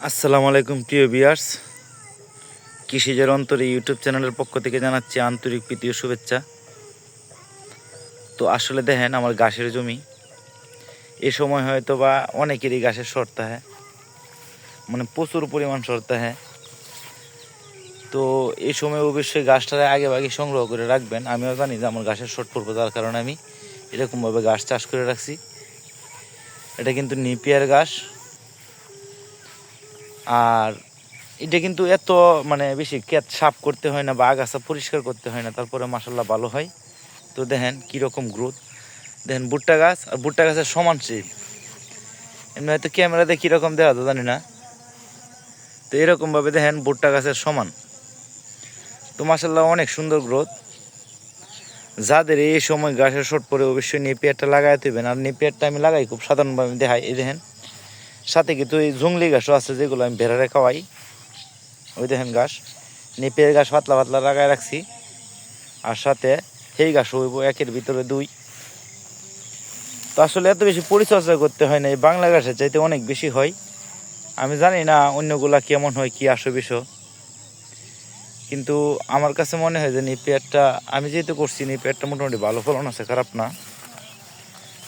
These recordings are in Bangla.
আসসালামু আলাইকুম, প্রিয় বিয়ার্স কৃষিজের অন্তরে ইউটিউব চ্যানেলের পক্ষ থেকে জানাচ্ছি আন্তরিক প্রীতীয় শুভেচ্ছা। তো আসলে দেখেন, আমার গাছের জমি। এ সময় হয়তো বা অনেকেরই গাছের শর্ত হয়। মানে প্রচুর পরিমাণ শর্ত হয়। তো এই সময় অবশ্যই গাছটা আগে আগে সংগ্রহ করে রাখবেন। আমিও জানি যে আমার গাছের শর্ট পড়ব, তার কারণে আমি এরকমভাবে গাছ চাষ করে রাখছি। এটা কিন্তু নিপিয়ার গাছ আর এটা কিন্তু এত মানে বেশি কেত সাফ করতে হয় না বা আগাছা পরিষ্কার করতে হয় না, তারপরে মাসাল্লাহ ভালো হয়। তো দেখেন কীরকম গ্রোথ দেখেন ভুট্টা গাছ আর ভুট্টা গাছের সমান শীল এমনি হয়তো ক্যামেরাতে কীরকম দেওয়া তো জানি না। তো এরকমভাবে দেখেন ভুট্টা গাছের সমান। তো মাসাল্লাহ অনেক সুন্দর গ্রোথ যাদের এই সময় গাছের শট পরে অবশ্যই নেপিয়ারটা লাগাই দেবেন আর নেপিয়ারটা আমি লাগাই, খুব সাধারণভাবে দেখাই। এই দেখেন। সাথে কিন্তু এই জঙ্গলি গাছও আছে যেগুলো আমি ভেড়ারে খাওয়াই। ওই দেখেন গাছ নেপের গাছ পাতলা পাতলা লাগাই রাখছি। আর সাথে সেই গাছ হইব একের ভিতরে দুই। তো আসলে এত বেশি পরিচর্যা করতে হয় না, এই বাংলা গাছের চাইতে অনেক বেশি হয়। আমি জানি না অন্যগুলা কেমন হয়, কি আসো বিষয় কিন্তু আমার কাছে মনে হয় যে নিপিয়ারটা আমি যেহেতু করছি নিপিয়ারটা মোটামুটি ভালো ফলন আছে, খারাপ না।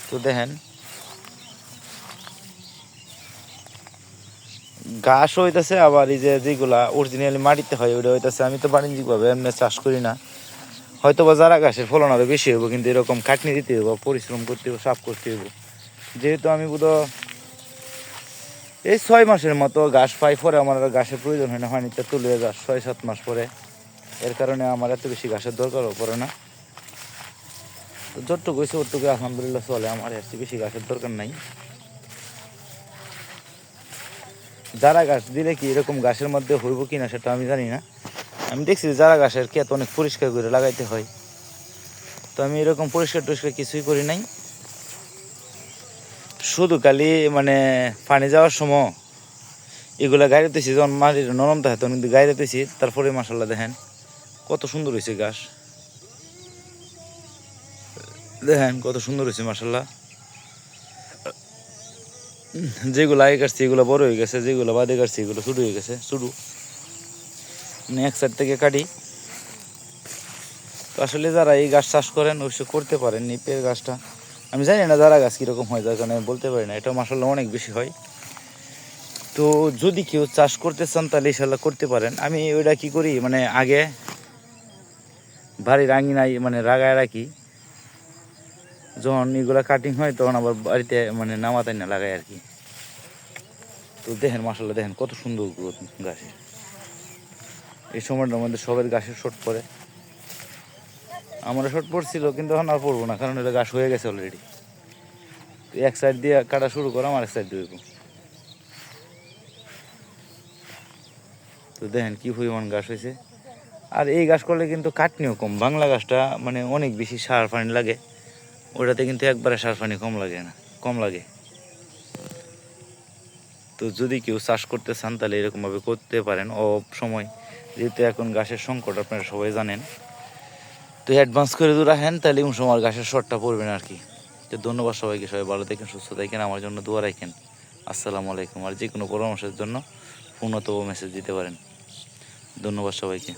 তো দেখেন ঘাস হইতেছে, আবার এই যে যেগুলা অরিজিনালি মাটিতে হয়, ওইটা হইতেছে। আমি তো বাণিজ্যিকভাবে এমনি চাষ করি না। হয়তো বা যারা গাছের ফলন আরও বেশি হইব, কিন্তু এরকম খাটনি দিতে হইব, পরিশ্রম করতে হইব, সাফ করতে হইব। যেহেতু আমি বোধ এই ছয় মাসের মতো ঘাস পাই, পরে আমার আর ঘাসের প্রয়োজন হয় না হয়নি তো তুলে গাছ ছয়, সাত মাস পরে। এর কারণে আমার এত বেশি ঘাসের দরকারও পড়ে না। তো যতটুকু হয়েছে ওটুকু আলহামদুলিল্লাহ চলে। আমার এর বেশি ঘাসের দরকার নাই। যারা গাছ দিলে কি এরকম গাছের মধ্যে হইব কি না সেটা আমি জানি না। আমি দেখছি যে যারা গাছের ক্ষেত অনেক পরিষ্কার করে লাগাইতে হয়। তো আমি এরকম পরিষ্কার টরিষ্কার কিছুই করি নাই। শুধু খালি মানে পানি যাওয়ার সময় এগুলা গাইতেছি যখন মাটির নরম থাকে তখন কিন্তু গাইতেছি তারপরে মাসাল্লাহ দেখেন কত সুন্দর হয়েছে গাছ। দেখেন কত সুন্দর হয়েছে মাসাল্লাহ যেগুলো আগে কাটছি, এগুলো বড় হয়ে গেছে, যেগুলো বাদে কাটছি, এগুলো শুরু হয়ে গেছে শুরু মানে এক সাইড থেকে কাটি। তো আসলে যারা এই গাছ চাষ করেন, অবশ্যই করতে পারেন নিপের গাছটা। আমি জানি না যারা গাছ কীরকম হয়, যার কারণে আমি বলতে পারি না। এটা মাসাল্লাহ অনেক বেশি হয়। তো যদি কেউ চাষ করতে চান, তাহলে ইনশাল্লাহ করতে পারেন। আমি ওইটা কি করি মানে আগে বাড়ির আঙিনায় মানে রাগায় রাখি। যখন এগুলা কাটিং হয়, তখন আবার বাড়িতে মানে নামাতাই না লাগাই আর কি। তো দেখেন মাসাল্লাহ দেখেন, কত সুন্দর গ্রোথ গাছের এই সময়টার মধ্যে সবের গাছের শট পড়ে। আমার শট পড়ছিল, কিন্তু এখন আর পড়ব না, কারণ এটা গাছ হয়ে গেছে অলরেডি এক সাইড দিয়ে কাটা শুরু করো আমার এক সাইড দিয়ে তো দেখেন কি পরিমাণ গাছ হয়েছে। আর এই গাছ করলে কিন্তু কাটনিও কম। বাংলা গাছটা মানে অনেক বেশি সার পানি লাগে। ওটাতে কিন্তু একবারে সার পানি কম লাগে না, কম লাগে। তো যদি কেউ চাষ করতে চান, তাহলে এরকমভাবে করতে পারেন। অফ সময় যেহেতু এখন গাছের সংকট, আপনারা সবাই জানেন। তো অ্যাডভান্স করে দূর রাখেন, তাহলে এমন সময় গাছের শর্টটা পড়বেন আর কি। তো ধন্যবাদ সবাইকে, সবাই ভালো থাকেন, সুস্থ থাকেন, আমার জন্য দোয়া রাখেন। আসসালামু আলাইকুম। আর যে কোনো পরামর্শের জন্য ফোন মেসেজ দিতে পারেন। ধন্যবাদ সবাইকে।